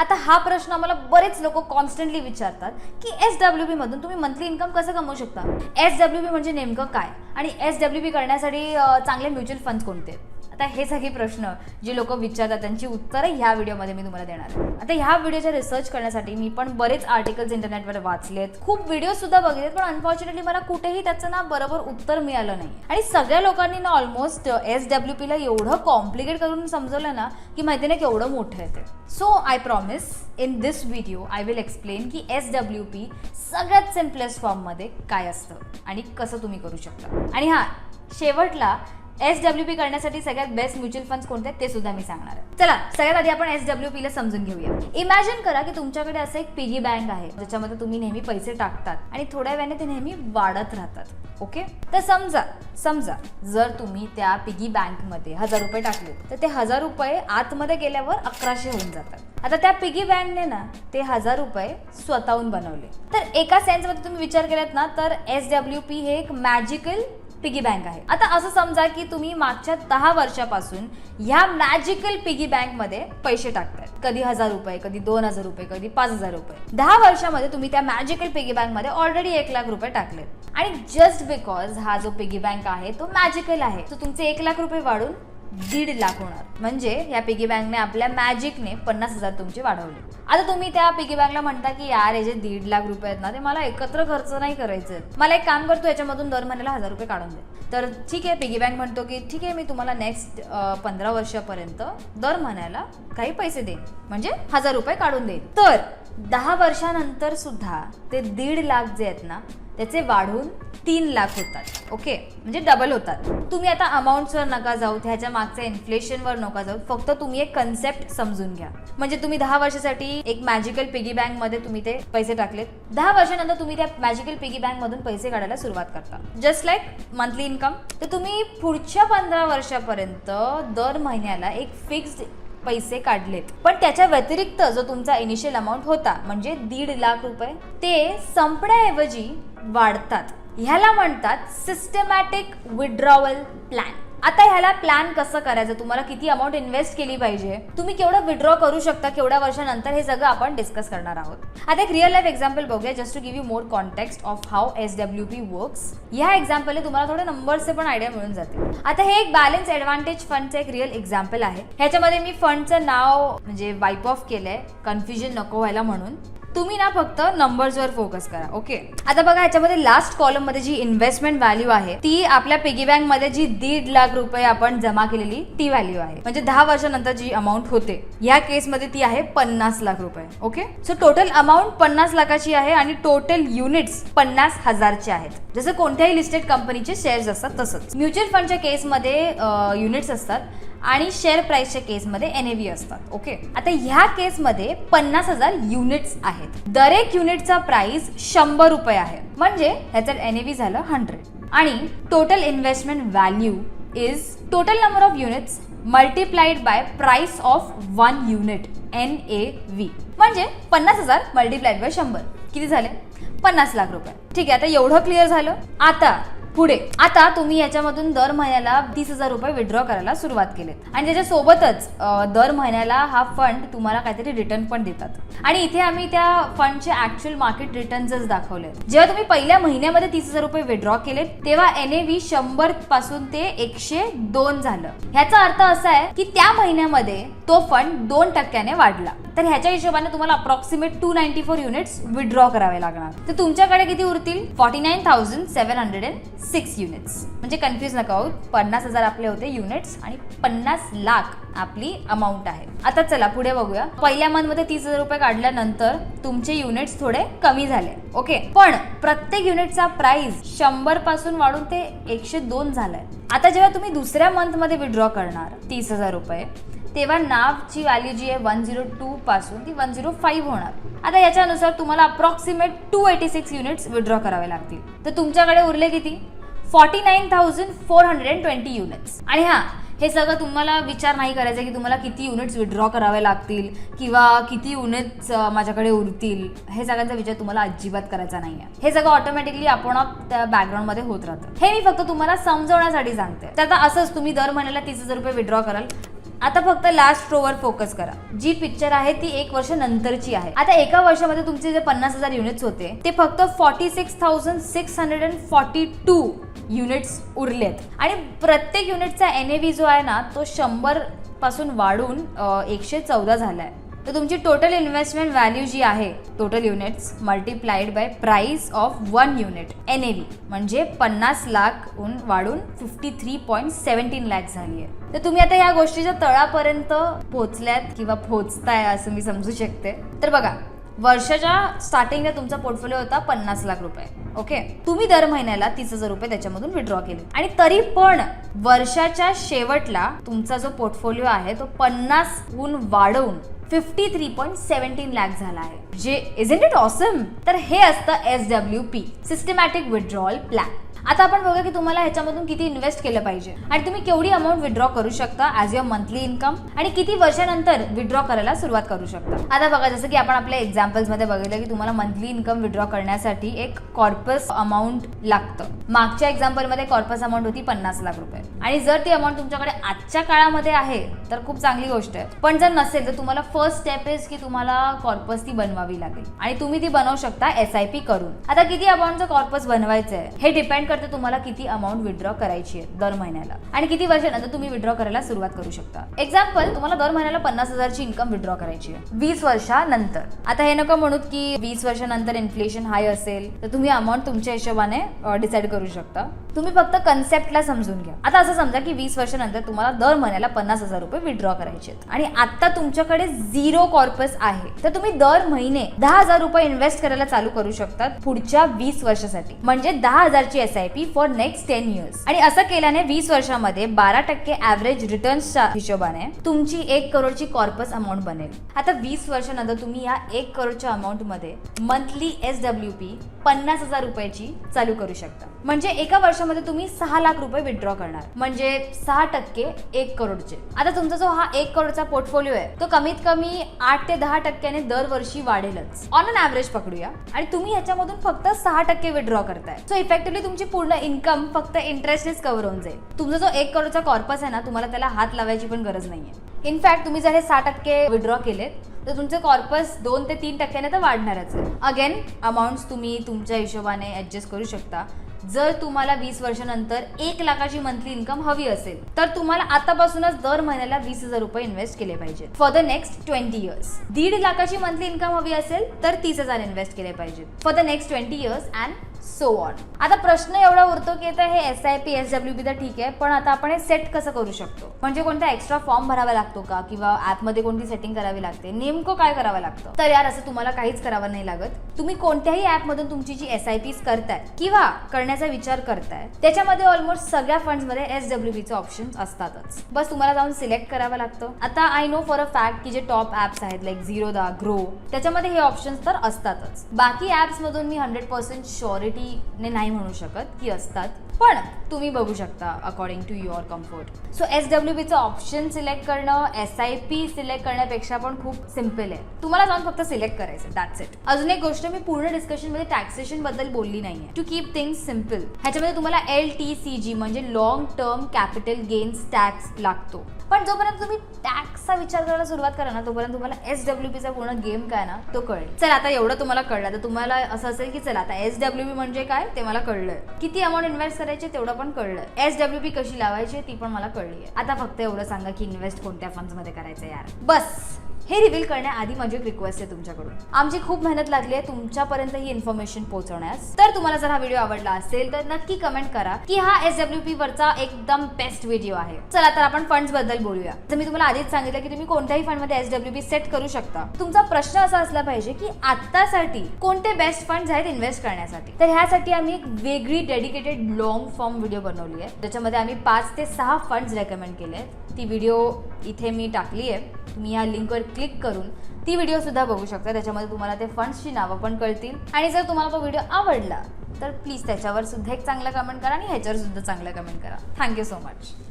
आता हा प्रश्न आम्हाला बरेच लोक कॉन्स्टंटली विचारतात की एस डब्ल्यू बी मधून तुम्ही मंथली इन्कम कसं कमवू शकता एस डब्ल्यू बी म्हणजे नेमकं काय आणि एस डब्ल्यू बी करण्यासाठी चांगले म्युच्युअल फंड्स कोणते आहेत? आता हे सगळे प्रश्न जे लोक विचारतात त्यांची उत्तरं ह्या व्हिडिओमध्ये मी तुम्हाला देणार आहे. आता ह्या व्हिडिओचा रिसर्च करण्यासाठी मी पण बरेच आर्टिकल्स इंटरनेटवर वाचलेत खूप व्हिडिओसुद्धा बघितलेत पण अनफॉर्च्युनेटली मला कुठेही त्याचं ना बरोबर उत्तर मिळालं नाही. आणि सगळ्या लोकांनी ना ऑलमोस्ट एस डब्ल्यू पीला एवढं कॉम्प्लिकेट करून समजवलं ना की माहिती नाही केवढं मोठं येते so I promise in this video I will explain की एस डब्ल्यू पी सगळ्यात सिम्पलेस्ट फॉर्ममध्ये काय असतं आणि कसं तुम्ही करू शकता. आणि हां शेवटला एस डब्ल्यू पी करण्यासाठी सगळ्यात बेस्ट म्युच्युअल फंड कोणते आहेत ते सुद्धा मी सांगणार आहे. चला सगळ्यात आधी आपण एस डब्ल्यू पीला समजून घेऊया. इमॅजिन करा की तुमच्याकडे असं एक पिगी बँक आहे ज्याच्यामध्ये तुम्ही नेहमी पैसे टाकतात आणि थोड्या वेळाने ते नेहमी वाढत राहतात ओके तर समजा समजा जर तुम्ही त्या पिगी बँकमध्ये हजार रुपये टाकले तर ते हजार रुपये आतमध्ये गेल्यावर अकराशे होऊन जातात. आता त्या पिगी बँकने ना ते हजार रुपये स्वतःहून बनवले. तर एका सेन्समध्ये तुम्ही विचार केलात ना तर एस डब्ल्यू पी हे एक मॅजिकल पिगी बँक आहे. आता असं समजा की तुम्ही मागच्या दहा वर्षापासून ह्या मॅजिकल पिगी बँकमध्ये पैसे टाकताय. कधी हजार रुपये कधी दोन हजार रुपये कधी पाच हजार रुपये. दहा वर्षामध्ये तुम्ही त्या मॅजिकल पिगी बँकमध्ये ऑलरेडी एक लाख रुपये टाकले आणि जस्ट बिकॉज हा जो पिगी बँक आहे तो मॅजिकल आहे. तो तुमचे एक लाख रुपये वाढून दीड लाख होणार. म्हणजे या पिगी बँकने आपल्या मॅजिकने पन्नास हजार तुमचे वाढवले. आता तुम्ही त्या पिगी बँकला म्हणता की यार हे जे दीड लाख रुपये आहेत ना ते मला एकत्र खर्च नाही करायचे मला एक काम करतो याच्यामधून दर महिन्याला हजार रुपये काढून दे. तर ठीक आहे पिगी बँक म्हणतो की ठीक आहे मी तुम्हाला नेक्स्ट पंधरा वर्षापर्यंत दर महिन्याला काही पैसे देईन. म्हणजे हजार रुपये काढून देईन. तर दहा वर्षानंतर सुद्धा ते दीड लाख जे आहेत ना त्याचे वाढून तीन लाख होतात. ओके म्हणजे डबल होतात. तुम्ही आता अमाऊंट्सवर नका जाऊ ह्याच्या मागच्या इन्फ्लेशनवर नका जाऊ. फक्त तुम्ही एक कन्सेप्ट समजून घ्या. म्हणजे तुम्ही दहा वर्षासाठी एक मॅजिकल पिगी बँकमध्ये तुम्ही ते पैसे टाकलेत. दहा वर्षानंतर तुम्ही त्या मॅजिकल पिगी बँक मधून पैसे काढायला सुरुवात करता. जस्ट लाईक मंथली इन्कम तर तुम्ही पुढच्या पंधरा वर्षापर्यंत दर महिन्याला एक फिक्स्ड पैसे काढलेत. पण त्याच्या व्यतिरिक्त जो तुमचा इनिशियल अमाऊंट होता म्हणजे दीड लाख रुपये ते संपण्याऐवजी वाढतात. ह्याला म्हणतात सिस्टमॅटिक विड्रॉवल प्लॅन आता ह्याला प्लॅन कसं करायचं? तुम्हाला किती अमाऊंट इन्व्हेस्ट केली पाहिजे? तुम्ही केवढं विड्रॉ करू शकता केवढ्या वर्षानंतर हे सगळं आपण डिस्कस करणार आहोत. आता एक रिअल लाईफ एक्झाम्पल बघूया just to give you more context of how S W P works ह्या एक्झाम्पलने तुम्हाला थोडे नंबरचे पण आयडिया मिळून जातील. आता हे एक बॅलन्स ऍडव्हान्टेज फंडचं एक रिअल एक्झाम्पल आहे. ह्याच्यामध्ये मी फंडचं नाव म्हणजे वाईप ऑफ केलंय. कन्फ्युजन नको व्हायला म्हणून. तुम्ही ना फक्त नंबर्सवर फोकस करा ओके आता बघा याच्यामध्ये लास्ट कॉलममध्ये जी इन्व्हेस्टमेंट व्हॅल्यू आहे ती आपल्या पिगी बँकमध्ये जी दीड लाख रुपये आपण जमा केलेली ती व्हॅल्यू आहे. म्हणजे दहा वर्षानंतर जी अमाऊंट होते या केसमध्ये ती आहे पन्नास लाख रुपये ओके सो टोटल अमाऊंट पन्नास लाखाची आहे आणि टोटल युनिट्स पन्नास हजारचे आहेत. जसं कोणत्याही लिस्टेड कंपनीचे शेअर्स असतात तसंच. म्युच्युअल फंडच्या केसमध्ये युनिट्स असतात. आणि शेअर प्राईसच्या केसमध्ये एन ए व्ही असतात ओके आता ह्या केसमध्ये पन्नास हजार युनिट्स आहेत. दरेक युनिटचा प्राइस शंभर रुपये आहे. म्हणजे ह्याचं एन ए व्ही झालं हंड्रेड आणि total investment value is total number of units multiplied by price of one unit N A V म्हणजे पन्नास हजार मल्टिप्लाइड बाय शंभर. किती झाले? पन्नास लाख रुपये. ठीक आहे आता एवढं क्लिअर झालं. आता पुढे. आता तुम्ही याच्यामधून दर महिन्याला तीस हजार रुपये विड्रॉ करायला सुरुवात केलीत. आणि त्याच्यासोबतच दर महिन्याला हा फंड तुम्हाला काहीतरी रिटर्न पण देतात. आणि इथे आम्ही त्या फंडचे ऍक्च्युअल मार्केट रिटर्न्सच दाखवले जेव्हा तुम्ही पहिल्या महिन्यामध्ये तीस हजार रुपये विड्रॉ केले तेव्हा एन ए व्ही शंभरपासून ते एकशे दोन झालं. ह्याचा अर्थ असा आहे की त्या महिन्यामध्ये तो फंड दोन टक्क्याने वाढला. तर ह्याच्या हिशोबाने तुम्हाला approximate two ninety four units withdraw करावे लागणार. तर तुमच्याकडे किती उरतील? Forty nine thousand seven hundred and six units म्हणजे कन्फ्युज नका होत पन्नास हजार आपले होते युनिट्स आणि पन्नास लाख आपली अमाऊंट आहे. आता चला पुढे बघूया. पहिल्या मंथमध्ये तीस हजार रुपये काढल्यानंतर तुमचे युनिट्स थोडे कमी झाले. ओके पण प्रत्येक युनिटचा प्राइस शंभरपासून वाढून ते एकशे दोन झालाय. आता जेव्हा तुम्ही दुसऱ्या मंथमध्ये विड्रॉ करणार तीस हजार रुपये तेव्हा नावची व्हॅल्यू जी आहे वन झिरो टू पासून ती वन झिरो फाईव्ह होणार. आता याच्यानुसार तुम्हाला approximate two eighty six units withdraw करावे लागतील. तर तुमच्याकडे उरले किती? Forty nine thousand four hundred and twenty units आणि हां हे सगळं तुम्हाला विचार नाही करायचा की तुम्हाला किती युनिट्स विड्रॉ करावे लागतील किंवा किती युनिट्स माझ्याकडे उरतील. हे सगळ्यांचा विचार तुम्हाला अजिबात करायचा नाही आहे हे सगळं ऑटोमॅटिकली आपोआप त्या बॅकग्राऊंडमध्ये होत राहतं. हे मी फक्त तुम्हाला समजवण्यासाठी सांगते. तर आता असंच तुम्ही दर महिन्याला तीस हजार रुपये विड्रॉ कराल. आता फक्त लास्ट रो वर फोकस करा. जी पिक्चर आहे ती एक वर्ष नंतरची आहे. आता एका वर्षामध्ये तुमचे जे पन्नास हजार युनिट्स होते ते फक्त forty six thousand six hundred and forty two units उरलेत. आणि प्रत्येक युनिटचा एन ए व्ही जो आहे ना तो शंभरपासून वाढून एकशे चौदा झालाय. तर तुमची टोटल इन्व्हेस्टमेंट व्हॅल्यू जी आहे total units multiplied by price of one unit N A V म्हणजे पन्नास लाखहून वाढून fifty three point seventeen lakh झाली आहे. तर तुम्ही आता या गोष्टीच्या तळापर्यंत पोहोचल्यात किंवा पोहोचताय असं मी समजू शकते. तर बघा वर्षाच्या स्टार्टिंगला तुमचा पोर्टफोलिओ होता पन्नास लाख रुपये. ओके तुम्ही दर महिन्याला तीस हजार रुपये त्याच्यामधून विड्रॉ केले. आणि तरी पण वर्षाच्या शेवटला तुमचा जो पोर्टफोलिओ आहे तो पन्नासहून वाढवून fifty three point seventeen lakh झाला आहे. जे इज इट ऑसम तर हे असतं S W P systematic withdrawal plan आता आपण बघूया की तुम्हाला ह्याच्यामधून किती इन्व्हेस्ट केलं पाहिजे. आणि तुम्ही केवढी अमाऊंट विड्रॉ करू शकता ॲज युअर मंथली इन्कम आणि किती वर्षानंतर विड्रॉ करायला सुरुवात करू शकता? आता बघा जसं की आपण आपल्या एक्झाम्पल्समध्ये बघितलं की तुम्हाला मंथली इन्कम विड्रॉ करण्यासाठी एक कॉर्पस अमाऊंट लागतं. मागच्या एक्झाम्पलमध्ये कॉर्पस अमाऊंट होती पन्नास लाख रुपये. आणि जर ती अमाऊंट तुमच्याकडे आजच्या काळामध्ये आहे तर खूप चांगली गोष्ट आहे. पण जर नसेल तर तुम्हाला फर्स्ट स्टेप इज की तुम्हाला कॉर्पस ती बनवावी लागेल. आणि तुम्ही ती बनवू शकता एस आय पी करून. आता किती अमाऊंटचं कॉर्पस बनवायचं आहे हे डिपेंड करते तुम्हाला किती अमाऊंट विड्रॉ करायची आहे दर महिन्याला? आणि किती वर्षानंतर तुम्ही विड्रॉ करायला सुरुवात करू शकता? एक्झाम्पल तुम्हाला दर महिन्याला पन्नास हजारची इन्कम विड्रॉ करायची आहे. वीस वर्षानंतर. आता हे नको म्हणूत की वीस वर्षानंतर इन्फ्लेशन हाय असेल तर तुम्ही अमाऊंट तुमच्या हिशोबाने डिसाईड करू शकता. तुम्ही फक्त कन्सेप्टला समजून घ्या. आता असं समजा की वीस वर्षानंतर तुम्हाला दर महिन्याला पन्नास हजार रुपये विड्रॉ करायचे आहेत. आणि आता तुमच्याकडे झिरो कॉर्पस आहे. तर तुम्ही दर महिने दहा हजार रुपये इन्व्हेस्ट करायला चालू करू शकतात पुढच्या वीस वर्षासाठी. म्हणजे दहा हजारची S I P for next ten years आणि असं केल्याने वीस वर्षामध्ये बारा टक्के ऍव्हरेज रिटर्न्सच्या हिशोबाने तुमची एक करोडची कॉर्पस अमाऊंट बनेल. आता वीस वर्षानंतर तुम्ही या एक करोडच्या अमाऊंटमध्ये मंथली एस डब्ल्यू पी पन्नास हजार रुपयाची चालू करू शकता. म्हणजे एका वर्षामध्ये तुम्ही सहा लाख रुपये विथड्रॉ करणार. म्हणजे सहा टक्के एक करोडचे. आता तुमचा जो हा एक करोडचा पोर्टफोलिओ आहे तो कमीत कमी आठ ते दहा टक्क्याने दरवर्षी वाढेलच. On an average पकडूया. आणि तुम्ही ह्याच्यामधून फक्त सहा टक्के विथड्रॉ करताय. सो इफेक्टिव्हली तुमची पूर्ण इन्कम फक्त इंटरेस्टनेच कव्हर होऊन जाईल. तुमचा जो एक करोडचा कॉर्पस आहे ना तुम्हाला त्याला हात लावायची पण गरज नाहीये. इनफॅक्ट तुम्ही जर हे सहा टक्के विड्रॉ केलेत तर तुमचे कॉर्पस दोन ते तीन टक्क्याने तर वाढणारच आहे. अगेन अमाऊंट्स तुम्ही तुमच्या हिशोबाने ऍडजस्ट करू शकता. जर तुम्हाला वीस वर्षानंतर एक लाखाची मंथली इन्कम हवी असेल तर तुम्हाला आतापासूनच दर महिन्याला वीस हजार रुपये इन्व्हेस्ट केले पाहिजेत. For the next twenty years दीड लाखाची मंथली इन्कम हवी असेल तर तीस हजार इन्व्हेस्ट केले पाहिजेत. For the next twenty years and so on आता प्रश्न एवढा उरतो की आता हे S I P S W P तर ठीक आहे पण आता आपण हे सेट कसं करू शकतो? म्हणजे कोणता एक्स्ट्रा फॉर्म भरावा लागतो का? किंवा ऍपमध्ये कोणती सेटिंग करावी लागते? नेमकं काय करावं लागतं? तर यार असं तुम्हाला काहीच करावं नाही लागत. तुम्ही कोणत्याही ऍपमधून तुमची जी एस आय पी करताय किंवा करण्याचा विचार करताय त्याच्यामध्ये ऑलमोस्ट सगळ्या फंड्समध्ये एस डब्ल्यू बीचे ऑप्शन असतातच. बस तुम्हाला जाऊन सिलेक्ट करावं लागतं. आता I know for a fact की जे टॉप ऍप्स आहेत लाईक झिरो दा ग्रो त्याच्यामध्ये हे ऑप्शन्स तर असतातच. बाकी ॲप्समधून मी हंड्रेड पर्सेंट क्लॅरिटीने नाही म्हणू शकत की असतात. पण तुम्ही बघू शकता according to your comfort so S W बीचं option select करणं एस आय पी सिलेक्ट करण्यापेक्षा पण खूप सिंपल आहे. तुम्हाला जाऊन फक्त सिलेक्ट करायचं दॅट्स इट अजून एक गोष्ट मी पूर्ण डिस्कशनमध्ये टॅक्सेशनबद्दल बोलली नाहीये. टू कीप थिंग्स सिंपल ह्याच्यामध्ये तुम्हाला एल टी सी जी म्हणजे long term capital gains tax लागतो. पण जोपर्यंत तुम्ही टॅक्सचा विचार करायला सुरुवात करा ना तोपर्यंत तुम्हाला एस डब्ल्यू पीचा पूर्ण गेम काय ना तो कळेल. चला आता एवढं तुम्हाला कळलं तर तुम्हाला असं असेल की चला आता एस डब्ल्यू पी म्हणजे काय ते मला कळलंय. किती अमाऊंट इन्व्हेस्ट करायचे तेवढं पण कळलं एस डब्ल्यू पी कशी लावायची ती पण मला कळली आहे आता फक्त एवढं सांगा की इन्व्हेस्ट कोणत्या फंड्समध्ये करायचं यार. बस! हे रिव्हील करण्याआधी माझी एक रिक्वेस्ट आहे तुमच्याकडून. आमची खूप मेहनत लागली आहे तुमच्यापर्यंत ही इन्फॉर्मेशन पोहोचवण्यास. तर तुम्हाला जर हा व्हिडिओ आवडला असेल तर नक्की कमेंट करा की हा एस डब्ल्यू पी वरचा एकदम बेस्ट व्हिडिओ आहे. चला तर आपण फंड्सबद्दल बोलूया. तर मी तुम्हाला आधीच सांगितलं की तुम्ही कोणत्याही फंडमध्ये एस डब्ल्यू पी सेट करू शकता. तुमचा प्रश्न असा असला पाहिजे की आत्तासाठी कोणते बेस्ट फंड्स आहेत इन्व्हेस्ट करण्यासाठी? तर ह्यासाठी आम्ही एक वेगळी डेडिकेटेड लॉंग फॉर्म व्हिडिओ बनवली आहे. ज्याच्यामध्ये आम्ही पाच ते सहा फंड्स रेकमेंड केले आहेत. ती व्हिडिओ इथे मी टाकली आहे. तुम्ही या लिंकवर क्लिक करून ती व्हिडिओसुद्धा बघू शकता. त्याच्यामध्ये तुम्हाला ते फंड्सची नावं पण कळतील. आणि जर तुम्हाला तो व्हिडिओ आवडला तर प्लीज त्याच्यावर सुद्धा एक चांगला कमेंट करा आणि ह्याच्यावर सुद्धा चांगला कमेंट करा. Thank you so much